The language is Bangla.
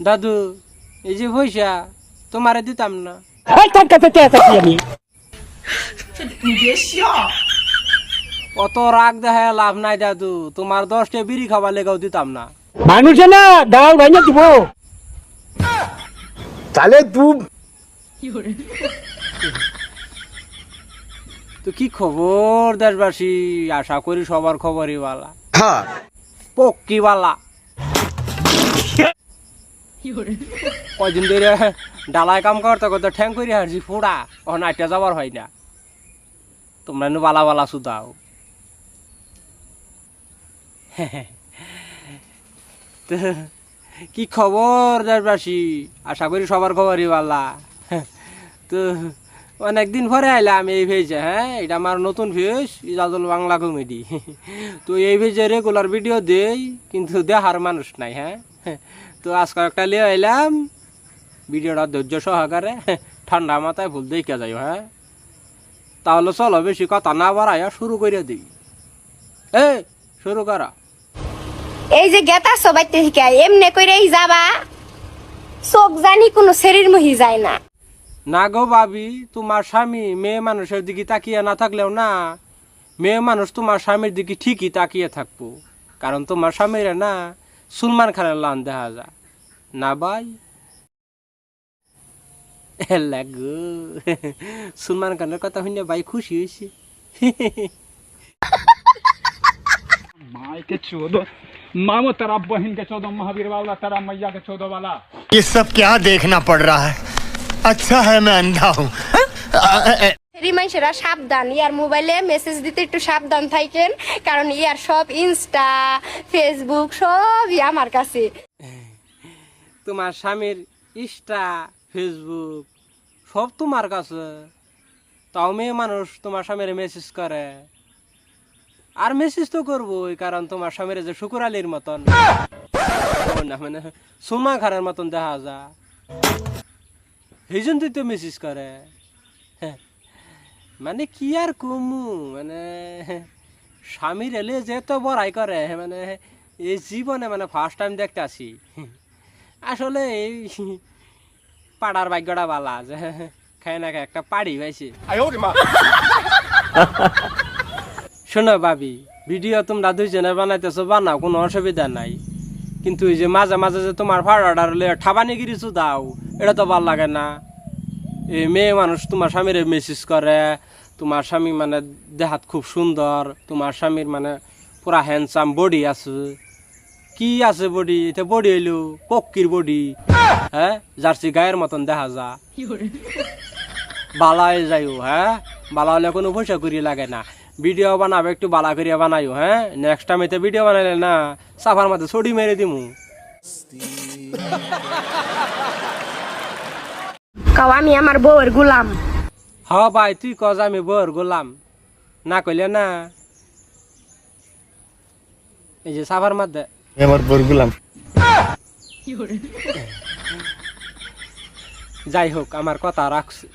দাদু এই যে পয়সা তোমারে দিতাম না। অত রাগ দেখা লাভ নাই দাদু তোমার দশটা বিড়ি খাবার লেগাও দিতাম না। মানুষে না দাও ভাই না দিব। তাহলে তু তো কি খবর দেশবাসী? আশা করি সবার খবরই বালা হ্যাঁ। পক্কি বালা কয়দিন ধরে ডালায় কাম করতে করতে ঠ্যাং করে হারছি ফোড়া। ও নাইটা যাবার হয় না। তোমরা বালা বালা তো কি খবর দেশবাসী? আশা করি সবার খবরই বালা তো অনেকদিন পরে আইলাম এই ভেজে হ্যাঁ? এটা আমার নতুন ভেজ ইজাজুল বাংলা কমেডি তো এই ভেজে রেগুলার ভিডিও দেই, কিন্তু দেখার মানুষ নাই হ্যাঁ? তো আজ কয়েকটা লিয়ে আইলাম, ভিডিওটা ধৈর্য সহকারে, ঠান্ডা মাথায় ভুল দেখে যাই হ্যাঁ? তাহলে চলো, বেশি কথা না বাড়াইয়া শুরু করে দিই। এ, শুরু করা। এই যে গেতা সবাইতে শিকা এমনে কইরেই যাবা, চোখ জানি কোনো শরীর মহি যায় না। না গো ভাবি তোমার স্বামী মেয়ে মানুষের দিকে তাকিয়ে না থাকলেও না মেয়ে মানুষ তোমার স্বামীর দিকে ঠিকই তাকিয়ে থাকবো কারণ তোমার স্বামীর না সুলমান খানের লান দেখা যায় না ভাই লাগো সুলমান খানের কথা শুনে ভাই খুশি হয়েছে माई के चौदह मामो तेरा बहन के चौदह महावीर वाला तेरा मैया के चौदह वाला ये सब क्या देखना पड़ रहा है আচ্ছা হ্যাঁ ম্যান দাও। হ্যাঁ? রিমাইশেরা সাবধান। ইয়ার মোবাইলে মেসেজ দিতে একটু সাবধান থাকেন কারণ ইয়ার সব ইনস্টা ফেসবুক সবই আমার কাছে। তোমার স্বামীর ইনস্টা ফেসবুক সব তোমার কাছে। তাও মেয়ে মানুষ তোমার স্বামীর মেসেজ করে। আর মেসেজ তো করবোই কারণ তোমার স্বামীর যে শুকুর আলীর মতন। হ্যাঁ! মানে সোমা খানের মতন দেখা যায়। সেই জন্যই তো মেসেজ করে। মানে কি আর কুমু মানে স্বামীর এলে যে তো বড়াই করে মানে এই জীবনে মানে ফার্স্ট টাইম দেখতে আসি। আসলে এই পাড়ার ভাগ্যটা বালা যে খায় না খায় একটা পাড়ি পাইছে শোনো ভাবি ভিডিও তোমরা দুইজনে বানাইতেছো বানাও কোনো অসুবিধা নাই। কিন্তু এই যে মাঝে মাঝে যে তোমার ফাড়াটার হলে ঠাবানি গিরিছু দাও এটা তো ভালো লাগে না। এই মেয়ে মানুষ তোমার স্বামীর মেসেজ করে তোমার স্বামী মানে দেহাত খুব সুন্দর তোমার স্বামীর মানে পুরা হ্যান্ডসাম বডি আছে। কি আছে বডি এটা বডি হইল পক্কির বডি হ্যাঁ? জার্সি গায়ের মতন দেখা যা। বালা হয়ে যাইও হ্যাঁ? বালা হলে কোনো পয়সা করি লাগে না। ভিডিও বানাবে একটু বালা করিয়া বানাইও হ্যাঁ? নেক্সট টাইম এতে ভিডিও বানাইলে না সাফার মধ্যে ছড়ি মেরে দিমু। কাও আমি আমার বউয়ের গুলাম। হ ভাই তুই কজ আমি বর গোলাম। না কইলে না। এই যে সাফার মধ্যে আমার বরগুলাম যাই হোক আমার কথা রাখছি।